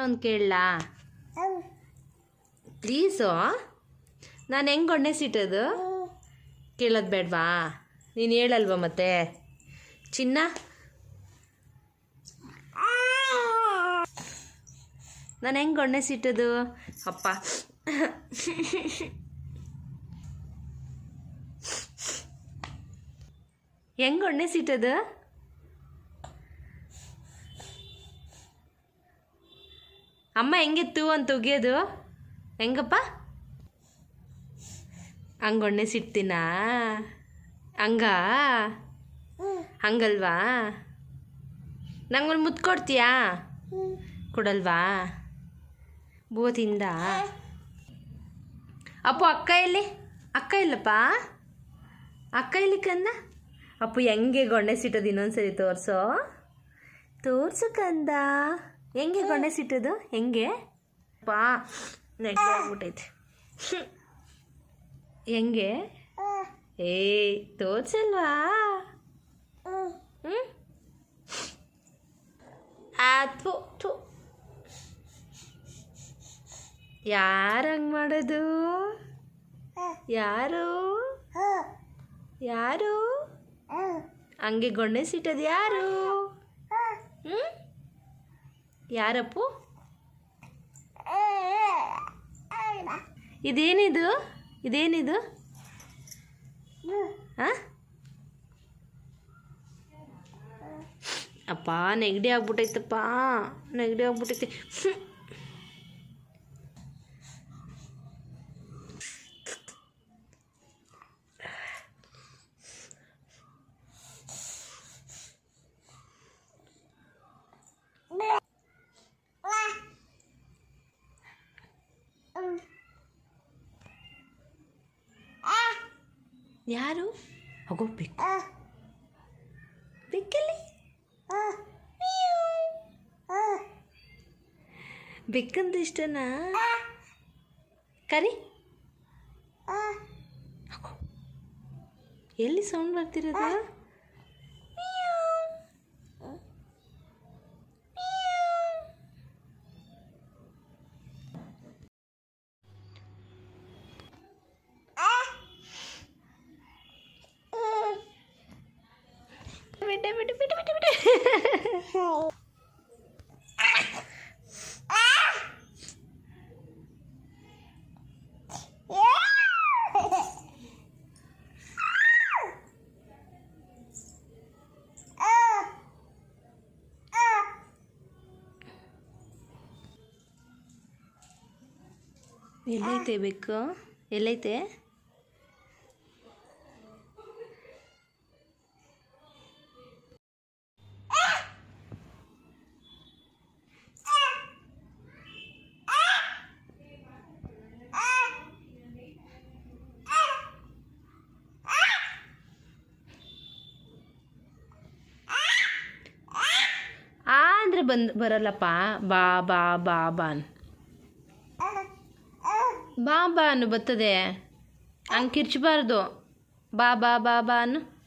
ಒಂದು ಕೇಳಲಾ? ಪ್ಲೀಸು? ನಾನು ಹೆಂಗೆ ಒಣ್ಣೆ ಸಿಟ್ಟದು ಕೇಳೋದು ಬೇಡವಾ? ನೀನು ಹೇಳಲ್ವಾ ಮತ್ತೆ? ಚಿನ್ನ? ನಾನು ಹೆಂಗೆ ಒಣ್ಣೆ ಸಿಟ್ಟದು ಅಪ್ಪ. ಹೆಂಗೆ ಒಣ್ಣೆ ಸಿಟ್ಟದು ಅಮ್ಮ ಹೆಂಗೆ ತೂ ಅಂತ ಉಗಿಯೋದು? ಹೆಂಗಪ್ಪ? ಹಂಗೊಣ್ಣೆ ಸಿಡ್ತೀನಾ ಹಂಗ? ಹಂಗಲ್ವಾ? ನಂಗೊಂದು ಮುತ್ತು ಕೊಡ್ತೀಯಾ? ಕೊಡಲ್ವಾ? ಬೂ ತಿಂದ ಅಪ್ಪು, ಅಕ್ಕ ಎಲ್ಲಿ? ಅಕ್ಕ ಇಲ್ಲಪ್ಪ? ಅಕ್ಕ ಇಲ್ಲಿ ಕಂದ? ಅಪ್ಪು, ಹೆಂಗೆ ಗೊಂಡೆ ಸಿಟ್ಟೋದು ಇನ್ನೊಂದ್ಸರಿ ತೋರಿಸೋ? ತೋರಿಸು ಕಂದ. ಹೆಂಗೆ ಗೊಣ್ಣೆ ಸಿಟ್ಟೋದು ಹೆಂಗೆ? ಪಾ ನೆಗ್ಡಿ ಆಗ್ಬಿಟ್ಟೈತೆ. ಹೆಂಗೆ? ಏ ತೋಚಲ್ವಾ ಹ್ಞೂ ಆ ಥು ಥು. ಯಾರು ಹಂಗೆ ಮಾಡೋದು? ಯಾರು? ಯಾರು? ಹಂಗೆ ಗೊಣ್ಣೆ ಸಿಟ್ಟದು ಯಾರು? ಯಾರಪ್ಪು? ಇದೇನಿದು? ಇದೇನಿದು? ಆ? ಅಪ್ಪ ನೆಗಡಿ ಆಗ್ಬಿಟ್ಟೈತಪ್ಪ ನೆಗಡಿ ಆಗ್ಬಿಟ್ಟೈತಿ ಯಾರು? ಹೋಗೋ ಬೆಕ್ಕು. ಬೆಕ್ಕಲ್ಲಿ? ಬೆಕ್ಕಂದು ಇಷ್ಟನಾ? ಕರಿ. ಎಲ್ಲಿ ಸೌಂಡ್ ಬರ್ತಿರೋದು? ಬಿಟ್ಟೆ ಬಿಟ್ಟು ಬಿಟ್ಟು ಬಿಟ್ಟು ಬಿಟ್ಟು ಎಲ್ಲೈತೆ ಬೆಕ್ಕು ಎಲ್ಲೈತೆ ಅಂದರೆ ಬಂದು ಬರಲ್ಲಪ್ಪ? ಬಾ ಬಾ ಬಾ ಬಾನ್ ಬಾ ಬಾ ಅನ್ನು ಬರ್ತದೆ. ಹಂಗೆ ಕಿರ್ಚಬಾರ್ದು. ಬಾ ಬಾ ಬಾ ಬಾ ಅನ್ನು.